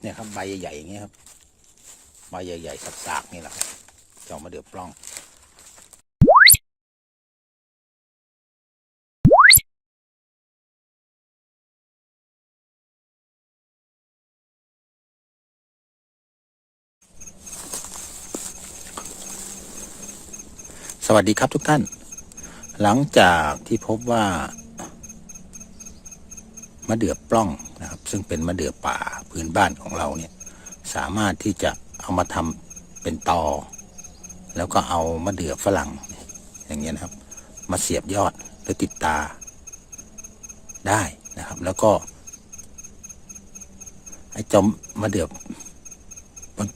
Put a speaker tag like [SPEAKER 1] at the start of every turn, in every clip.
[SPEAKER 1] เนี่ยครับใบใหญ่ๆอย่างเงี้ยครับใบใหญ่ๆสากๆนี่แหละครับจอามาเดือบปล้องสวัสดีครับทุกท่าน หลังจากที่พบว่ามะเดื่อปล้องนะครับ ซึ่งเป็นมะเดื่อป่า พื้นบ้านของเราเนี่ยสามารถที่จะเอามาทำเป็นตอ แล้วก็เอามะเดื่อฝรั่งอย่างเงี้ยนะครับ มาเสียบยอดหรือติดตาได้นะครับ แล้วก็ไอ้จอมมะเดื่อมัน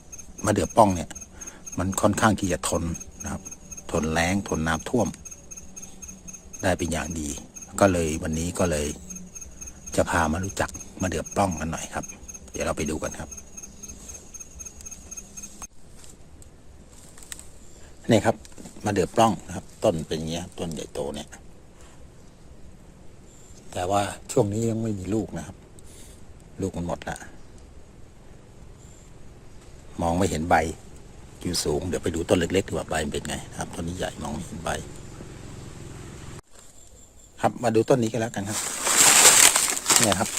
[SPEAKER 1] มะเดื่อป้องเนี่ย มันค่อนข้างที่จะทนนะครับ ทนแรงทนน้ำท่วม ได้เป็นอย่างดี ก็เลยวันนี้ก็เลยจะพามารู้จักมะเดื่อป้องกันหน่อยครับ เดี๋ยวเราไปดูกันครับนี่ครับมะเดื่อปล้องนะครับ ต้นเป็นอย่างเงี้ย ต้นใหญ่โตเนี่ย แต่ว่าช่วงนี้ยังไม่มีลูกนะครับ ลูกมันหมดละมองไม่เห็นใบอยู่สูง เดี๋ยวไปดูต้นเล็กๆดีกว่าใบเป็นไงนะครับต้นนี้ใหญ่มองไม่เห็นใบ ครับมาดูต้นนี้กันแล้วกันครับ เนี่ยครับ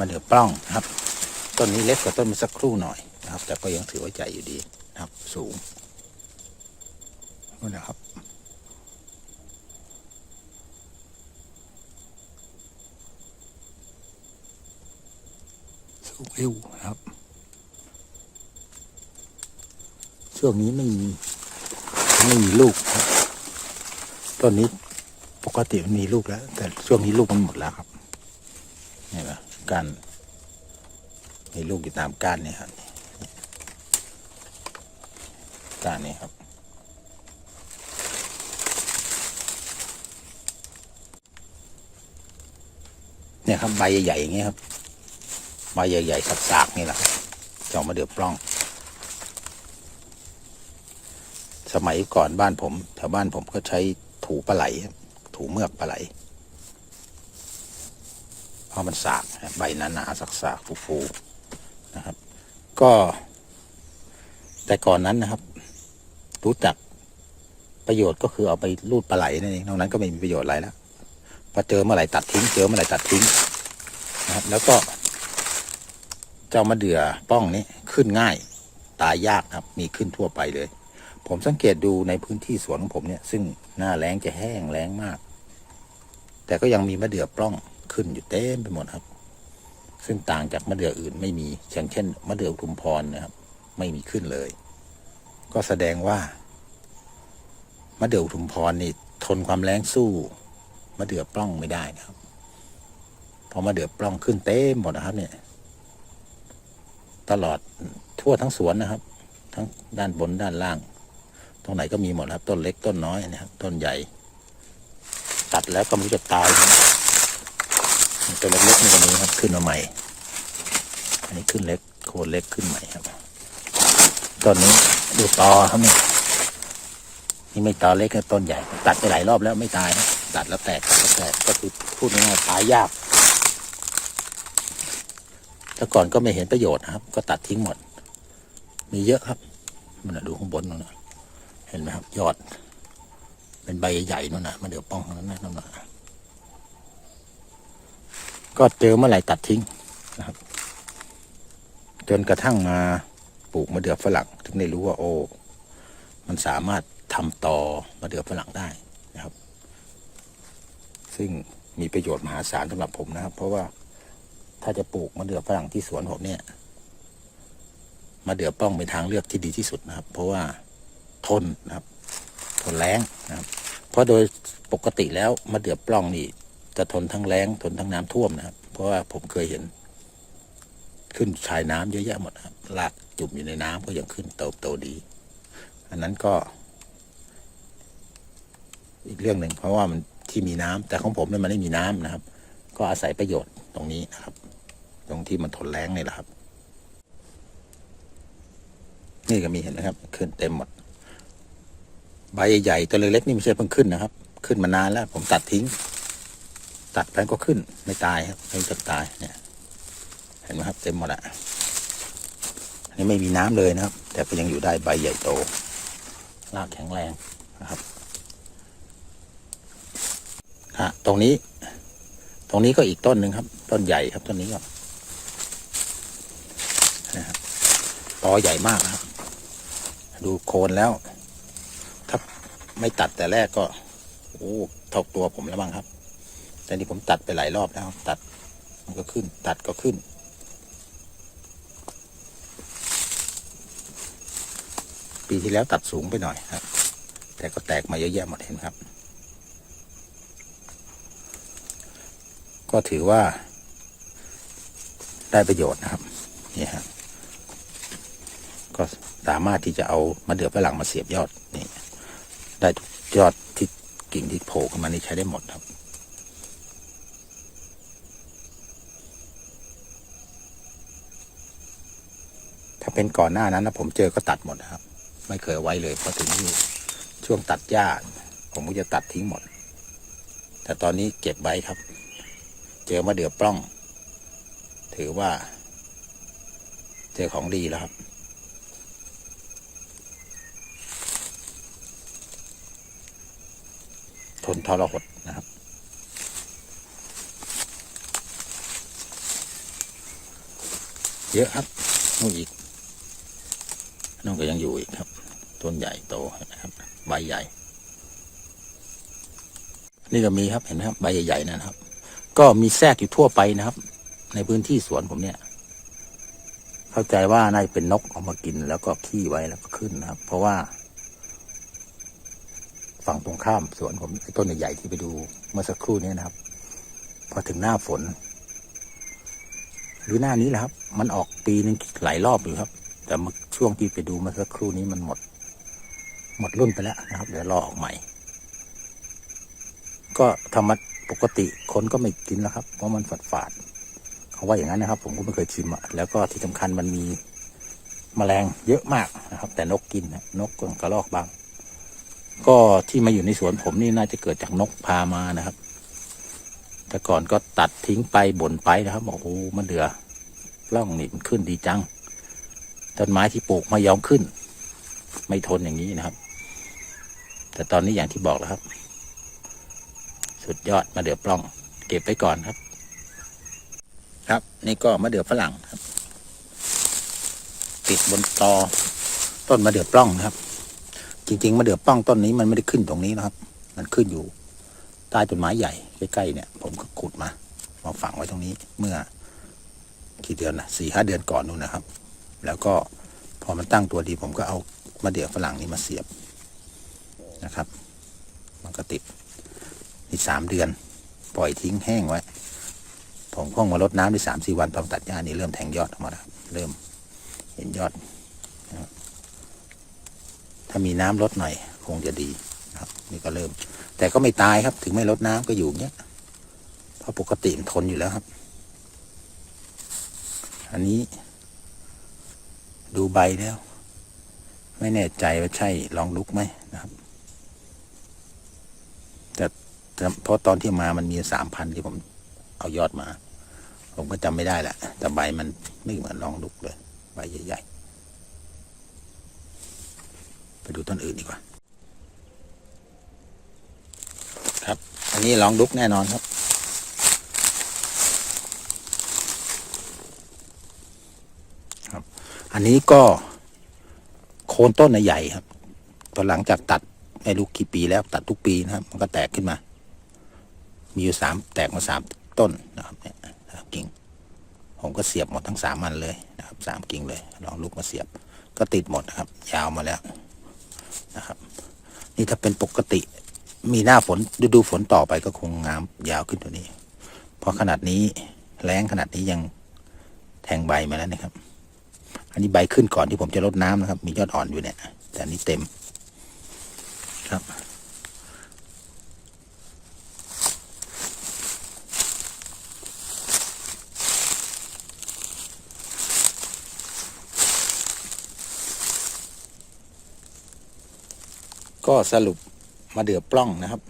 [SPEAKER 1] มาเดือปล้องนะครับ ต้นนี้เล็กกว่าต้นเมื่อสักครู่หน่อยนะครับ แต่ก็ยังถือว่าใหญ่อยู่ดีนะครับ สูงนี่นะครับสูงเอวนะครับ ช่วงนี้ไม่มีไม่มีลูกครับต้นนี้ปกติมันมีลูกแล้ว แต่ช่วงนี้ลูกมันหมดแล้วครับ การมีลูกอยู่ตามก้านนี่ครับก้านนี้ครับ เนี่ยครับใบใหญ่ๆอย่างเงี้ยครับใบใหญ่ๆสากๆนี่แหละจะเอมาเดือบปล้อง สมัยก่อนบ้านผมแถวบ้านผมก็ใช้ถูปลาไหล ถูเมือกปลาไหล เพราะมันสากนะใบหนาๆสักๆฟูๆนะครับ ก็ แต่ก่อนนั้นนะครับ รู้จักประโยชน์ก็คือเอาไปรูดปลาไหลนั่นเองนอกนั้นก็ไม่มีประโยชน์อะไรแล้วพอเจอเมื่อไหร่ตัดทิ้งเจอเมื่อไหร่ตัดทิ้งนะครับ แล้วก็ เจ้ามะเดื่อป้องนี้ขึ้นง่าย ตายยากครับ มีขึ้นทั่วไปเลย ผมสังเกตดูในพื้นที่สวนของผมเนี่ย ซึ่งหน้าแล้งจะแห้งแล้งมาก แต่ก็ยังมีมะเดื่อปล้อง ขึ้นอยู่เต็มไปหมดครับ ซึ่งต่างจากมะเดื่ออื่นไม่มีอย่างเช่นมะเดื่ออุทุมพรนะครับ ไม่มีขึ้นเลย ก็แสดงว่ามะเดื่ออุทุมพรนี่ทนความแล้งสู้มะเดื่อปล้องไม่ได้นะครับพราะมะเดื่อปล้องขึ้นเต็มหมดนะครับ เนี่ย ตลอดทั่วทั้งสวนนะครับ ทั้งด้านบนด้านล่าง ตรงไหนก็มีหมดครับ ต้นเล็กต้นน้อยนะครับ ต้นใหญ่ ตัดแล้วก็ไม่รู้จะตายนะ ต้นเล็กๆนี่ก็มีครับขึ้นมาใหม่ อันนี้ขึ้นเล็กโคนเล็กขึ้นใหม่ครับต้นนี้ดูตอครับเนี่ยนี่ไม่ตอเล็กนะต้นใหญ่ ตัดไปหลายรอบแล้วไม่ตายนะตัดแล้วแตกตัดแล้วแตกก็คือพูดง่ายๆตายยากแต่ก่อนก็ไม่เห็นประโยชน์นะครับ ก็ตัดทิ้งหมด มีเยอะครับ มันนะดูข้างบนนั่นนะเห็นไหมครับ ยอด เป็นใบใหญ่นั่นนะมันเดี๋ยวป้องนั้นนะนั่นนะ ก็เจอเมื่อไหร่ตัดทิ้งนะครับ จนกระทั่งมาปลูกมะเดื่อฝรั่งถึงได้รู้ว่าโอ้มันสามารถทำต่อมะเดื่อฝรั่งได้นะครับ ซึ่งมีประโยชน์มหาศาลสำหรับผมนะครับ เพราะว่าถ้าจะปลูกมะเดื่อฝรั่งที่สวนผมเนี่ยมะเดื่อป้องเป็นทางเลือกที่ดีที่สุดนะครับ เพราะว่าทนนะครับ ทนแรงนะครับ เพราะโดยปกติแล้วมะเดื่อปล้องนี่ จะทนทั้งแรงทนทั้งน้ำท่วมนะครับ เพราะว่าผมเคยเห็น ขึ้นชายน้ำเยอะแยะหมดครับรากจุ่มอยู่ในน้ำก็ยังขึ้นเติบโตดี อันนั้นก็ อีกเรื่องหนึ่งเพราะว่ามันที่มีน้ำแต่ของผมเนี่ยมันไม่มีน้ำนะครับ ก็อาศัยประโยชน์ตรงนี้นะครับ ตรงที่มันทนแรงนี่แหละครับ นี่ก็มีเห็นไหมครับ ขึ้นเต็มหมด ใบใหญ่ๆตัวเล็กๆนี่ไม่ใช่เพิ่งขึ้นนะครับ ขึ้นมานานแล้ว ผมตัดทิ้ง ตัดไปก็ขึ้นไม่ตายครับไม่จะตายเนี่ย เห็นไหมครับ เต็มหมดอะอันนี้ไม่มีน้ำเลยนะครับ แต่ก็ยังอยู่ได้ใบใหญ่โตรากแข็งแรงนะครับฮะตรงนี้ ตรงนี้ก็อีกต้นหนึ่งครับ ต้นใหญ่ครับต้นนี้ก็นะครับตอใหญ่มากนะครับ ดูโคนแล้ว ถ้าไม่ตัดแต่แรกก็โอ้เท่าตัวผมแล้วบ้างครับ แต่นี่ผมตัดไปหลายรอบแล้วตัดมันก็ขึ้น ตัดก็ขึ้น ปีที่แล้วตัดสูงไปหน่อยครับ แต่ก็แตกมาเยอะแยะหมดเห็นครับ ก็ถือว่าได้ประโยชน์นะครับนี่ครับก็สามารถที่จะเอามะเดื่อฝรั่งมาเสียบยอดนี่ได้ทุกยอดที่กิ่งที่โผล่ขึ้นมานี่ใช้ได้หมดครับาเป็นก่อนหน้านั้นนะผมเจอก็ตัดหมดนะครับ ไม่เคยไว้เลยพอถึงที่ช่วงตัดหญ้าผมก็จะตัดทิ้งหมด แต่ตอนนี้เก็บไว้ครับ เจอมะเดื่อปล้อง ถือว่า เจอของดีแล้วครับทนทรหดนะครับ เยอะครับนู่นอีก นู่นก็ยังอยู่อีกครับ ต้นใหญ่โตนไหมครับใบใหญ่ นี่ก็มีครับเห็นไหมครับใบใหญ่ๆนะครับ ก็มีแทรกอยู่ทั่วไปนะครับ ในพื้นที่สวนผมเนี่ย เข้าใจว่าน่าจะเป็นนกเอามากินแล้วก็ขี้ไว้แล้วก็ขึ้นนะครับ เพราะว่า ฝั่งตรงข้ามสวนผมต้นใหญ่ๆที่ไปดูเมื่อสักครู่นี้นะครับ พอถึงหน้าฝน หรือหน้านี้แหละครับ มันออกปีหนึ่งหลายรอบอยู่ครับ แต่มาช่วงที่ไปดูมื่อสักครู่นี้มันหมด หมดรุ่นไปแล้วนะครับ เดี๋ยวรอออกใหม่ ก็ธรรมดปกติคนก็ไม่กินแล้วครับ เพราะมันฝาดฝาดเขาว่าอย่างนั้นนะครับ ผมก็ไม่เคยชิมอะแล้วก็ที่สำคัญมันมีแมลงเยอะมากนะครับ แต่นกกินนะนกกกระรอกบาง ก็ที่มาอยู่ในสวนผมนี่น่าจะเกิดจากนกพามานะครับ แต่ก่อนก็ตัดทิ้งไปบ่นไปนะครับบอกโอ้มันเดือร่องนี่มันขึ้นดีจัง ต้นไม้ที่ปลูกไม่ยอมขึ้น ไม่ทนอย่างนี้นะครับ แต่ตอนนี้อย่างที่บอกแล้วครับ สุดยอดมาเดือปล้อง เก็บไว้ก่อนครับ ครับนี่ก็มะเดือฝรั่งครับ ติดบนตอต้นมะเดือปล้องนะครับ จริง ๆมะเดือปล้องต้นนี้มันไม่ได้ขึ้นตรงนี้นะครับ มันขึ้นอยู่ใต้ต้นไม้ใหญ่ใกล้ๆเนี่ย ผมก็ขุดมามาฝังไว้ตรงนี้เมื่อกี่เดือนนะสี่ห้าเดือนก่อนนู่นนะครับ แล้วก็พอมันตั้งตัวดีผมก็เอามะเดื่อฝรั่งนี้มาเสียบนะครับ มันก็ติดอีกสามเดือน ปล่อยทิ้งแห้งไว้ ผมเพิ่งมาลดน้ำได้สามสี่วันตอนตัดหญ้านี่เริ่มแทงยอดออกมาแล้วเริ่มเห็นยอด ถ้ามีน้ำลดหน่อยคงจะดีนะครับ นี่ก็เริ่ม แต่ก็ไม่ตายครับ ถึงไม่ลดน้ำก็อยู่เงี้ยเพราะปกติมันทนอยู่แล้วครับ อันนี้ ดูใบแล้ว ไม่แน่ใจว่าใช่ลองลุกไหมนะครับแต่เพราะตอนที่มามันมีสามพันที่ผมเอายอดมา ผมก็จำไม่ได้แหละแต่ใบมันไม่เหมือนลองลุกเลย ใบใหญ่ๆ ไปดูต้นอื่นดีกว่า ครับ อันนี้ลองลุกแน่นอนครับ ครับ อันนี้ก็โคนต้นใหญ่ครับ ตอนหลังจากตัดไม่รู้กี่ปีแล้วตัดทุกปีนะครับ มันก็แตกขึ้นมา มีอยู่สามแตกมาสามต้นนะครับเนี่ยกิ่ง ผมก็เสียบหมดทั้งสามอันเลยนะครับสามกิ่งเลย ลองลูกมาเสียบ ก็ติดหมดนะครับ ยาวมาแล้วนะครับ นี่ถ้าเป็นปกติ มีหน้าฝนฤดูฝนต่อไปก็คงงามยาวขึ้นตัวนี้ เพราะขนาดนี้แรงขนาดนี้ยังแทงใบมาแล้วนะครับ อันนี้ใบขึ้นก่อนที่ผมจะลดน้ำนะครับ มียอดอ่อนอยู่เนี่ย แต่นนี้เต็มครับก็สรุปมาเดือปล้องนะครับ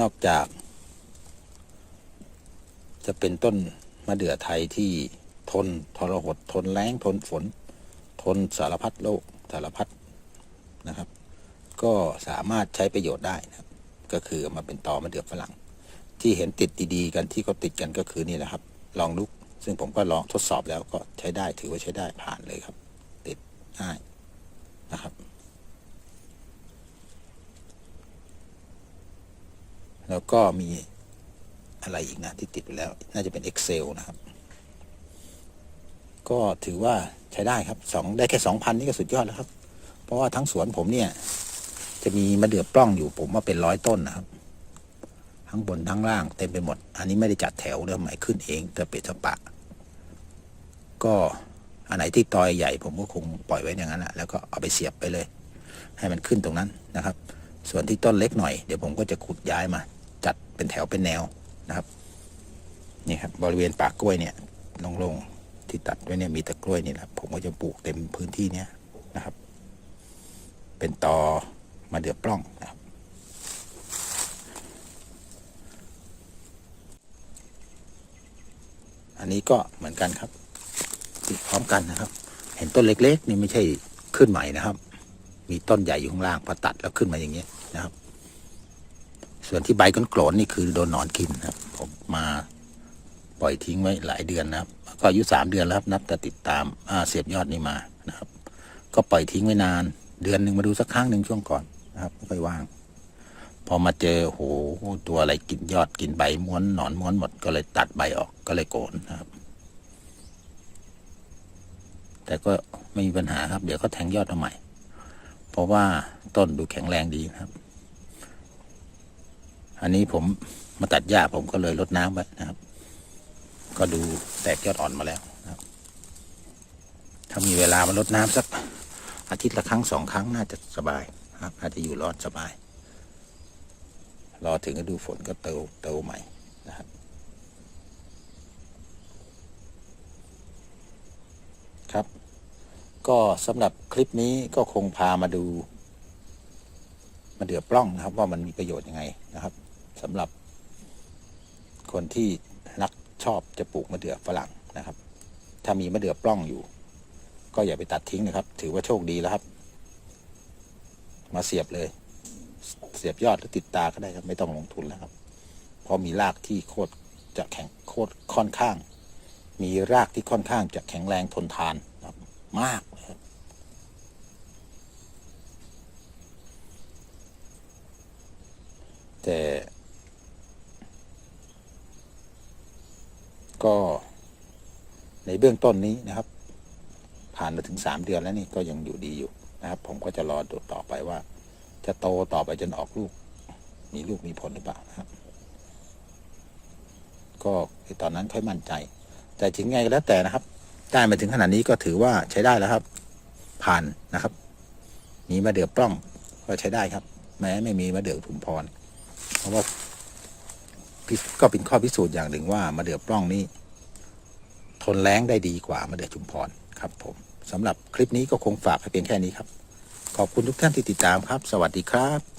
[SPEAKER 1] นอกจาก จะเป็นต้นมะเดื่อไทยที่ นทรหดทนแรงทนฝน ทนสารพัดโรคสารพัดนะครับ ก็สามารถใช้ประโยชน์ได้นะครับ ก็คือมาเป็นตอมะเดื่อฝรั่ง ที่เห็นติดดีๆกันที่เขาติดกันก็คือนี่แหละครับ ลองลุก ซึ่งผมก็ลองทดสอบแล้วก็ใช้ได้ถือว่าใช้ได้ผ่านเลยครับ ติดง่ายนะครับ แล้วก็มีอะไรอีกนะที่ติดอยู่แล้ว น่าจะเป็น Excel นะครับ ก็ถือว่าใช้ได้ครับสองได้แค่สองพันนี่ก็สุดยอดแล้วครับ เพราะว่าทั้งสวนผมเนี่ย จะมีมะเดื่อปล้องอยู่ผมว่าเป็นร้อยต้นนะครับ ทั้งบนทั้งล่างเต็มไปหมด อันนี้ไม่ได้จัดแถวเรื่องใหม่ขึ้นเองแต่เป็ดทปะ ก็อันไหนที่ตอยใหญ่ผมก็คงปล่อยไว้อย่างนั้นแหละแล้วก็เอาไปเสียบไปเลย ให้มันขึ้นตรงนั้นนะครับ ส่วนที่ต้นเล็กหน่อยเดี๋ยวผมก็จะขุดย้ายมา จัดเป็นแถวเป็นแนวนะครับนี่ครับบริเวณปากกล้วยเนี่ยลงๆ ที่ตัดไว้เนี่ยมีแต่กล้วยนี่แหละผมก็จะปลูกเต็มพื้นที่เนี้ยนะครับ เป็นตอมาเดือบปล้องนะครับอันนี้ก็เหมือนกันครับติดพร้อมกันนะครับ เห็นต้นเล็กๆ นี่ไม่ใช่ขึ้นใหม่นะครับ มีต้นใหญ่อยู่ข้างล่างพอตัดแล้วขึ้นมาอย่างเงี้ยนะครับ ส่วนที่ใบก้นโกรนนี่คือโดนหนอนกินนะครับ ผมมาปล่อยทิ้งไว้หลายเดือนนะครับ ก็อายุสามเดือนแล้วครับนับแต่ติดตามเสียบยอดนี่มานะครับ ก็ปล่อยทิ้งไว้นาน เดือนหนึ่งมาดูสักครั้งหนึ่งช่วงก่อนนะครับไม่ค่อยว่าง พอมาเจอโหตัวอะไรกินยอดกินใบม้วนหนอนม้วนหมดก็เลยตัดใบออกก็เลยโกนนะครับ แต่ก็ไม่มีปัญหาครับ เดี๋ยวก็แทงยอดมาใหม่ เพราะว่าต้นดูแข็งแรงดีครับ อันนี้ผมมาตัดหญ้าผมก็เลยลดน้ำไว้นะครับ ก็ดูแตกยอดอ่อนมาแล้วนะครับ ถ้ามีเวลามาลดน้ำสักอาทิตย์ละครั้งสองครั้งน่าจะสบายนะครับอาจจะอยู่รอดสบาย รอถึงฤดูฝนก็เติมเติมใหม่นะครับครับ ก็สำหรับคลิปนี้ก็คงพามาดู มาเดือปล้องนะครับว่ามันมีประโยชน์ยังไงนะครับสำหรับคนที่ ชอบจะปลูกมะเดื่อฝรั่งนะครับ ถ้ามีมะเดื่อปล้องอยู่ ก็อย่าไปตัดทิ้งนะครับ ถือว่าโชคดีแล้วครับ มาเสียบเลย เสียบยอดหรือติดตาก็ได้ครับ ไม่ต้องลงทุนแล้วครับ เพราะมีรากที่โคตรจะแข็งโคตรค่อนข้าง มีรากที่ค่อนข้างจะแข็งแรงทนทานครับ มากครับแต่ ก็ในเบื้องต้นนี้นะครับ ผ่านมาถึงสามเดือนแล้วนี่ก็ยังอยู่ดีอยู่นะครับ ผมก็จะรอดูต่อไปว่า จะโตต่อไปจนออกลูก มีลูกมีผลหรือเปล่านะครับ ก็ตอนนั้นค่อยมั่นใจ แต่ถึงไงก็แล้วแต่นะครับ ได้มาถึงขนาดนี้ก็ถือว่าใช้ได้แล้วครับ ผ่านนะครับ มีมะเดื่อปล้องก็ใช้ได้ครับ แม้ไม่มีมะเดื่อถุมพร เพราะว่า ก็เป็นข้อพิสูจน์อย่างหนึ่งว่ามะเดื่อปล้องนี้ ทนแรงได้ดีกว่ามะเดื่อชุมพรครับผมสำหรับคลิปนี้ก็คงฝากให้เพียงแค่นี้ครับ ขอบคุณทุกท่านที่ติดตามครับ สวัสดีครับ